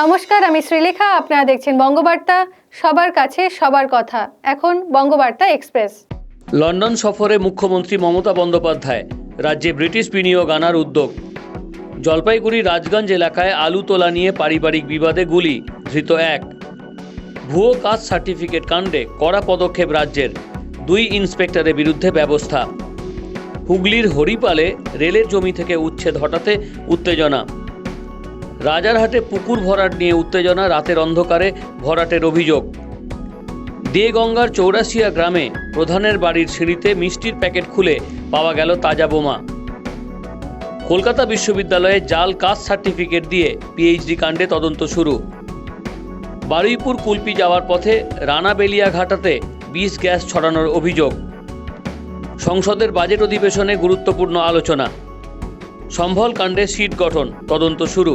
নমস্কার, আমি শ্রীলেখা। আপনারা দেখছেন বঙ্গবার্তা। সবার কাছে সবার কথা। এখন বঙ্গবার্তা এক্সপ্রেস। লন্ডন সফরে মুখ্যমন্ত্রী মমতা বন্দ্যোপাধ্যায়, রাজ্যে ব্রিটিশ বিনিয়োগ আনার উদ্যোগ। জলপাইগুড়ি রাজগঞ্জ এলাকায় আলু তোলা নিয়ে পারিবারিক বিবাদে গুলি, ধৃত এক। ভুয়ো কাস্ট সার্টিফিকেট কাণ্ডে কড়া পদক্ষেপ রাজ্যের, দুই ইন্সপেক্টরের বিরুদ্ধে ব্যবস্থা। হুগলির হরিপালে রেলের জমি থেকে উচ্ছেদ হঠাতে উত্তেজনা। রাজারহাটে পুকুর ভরাট নিয়ে উত্তেজনা, রাতের অন্ধকারে ভরাটের অভিযোগ। দেগঙ্গার চৌরাশিয়া গ্রামে প্রধানের বাড়ির সিঁড়িতে মিষ্টির প্যাকেট খুলে পাওয়া গেল তাজা বোমা। কলকাতা বিশ্ববিদ্যালয়ে জাল কাস্ট সার্টিফিকেট দিয়ে পিএইচডি কাণ্ডে তদন্ত শুরু। বারুইপুর কুলপি যাওয়ার পথে রানাবেলিয়া ঘাটাতে বিষ গ্যাস ছড়ানোর অভিযোগ। সংসদের বাজেট অধিবেশনে গুরুত্বপূর্ণ আলোচনা। সম্ভল কাণ্ডে সিট গঠন, তদন্ত শুরু।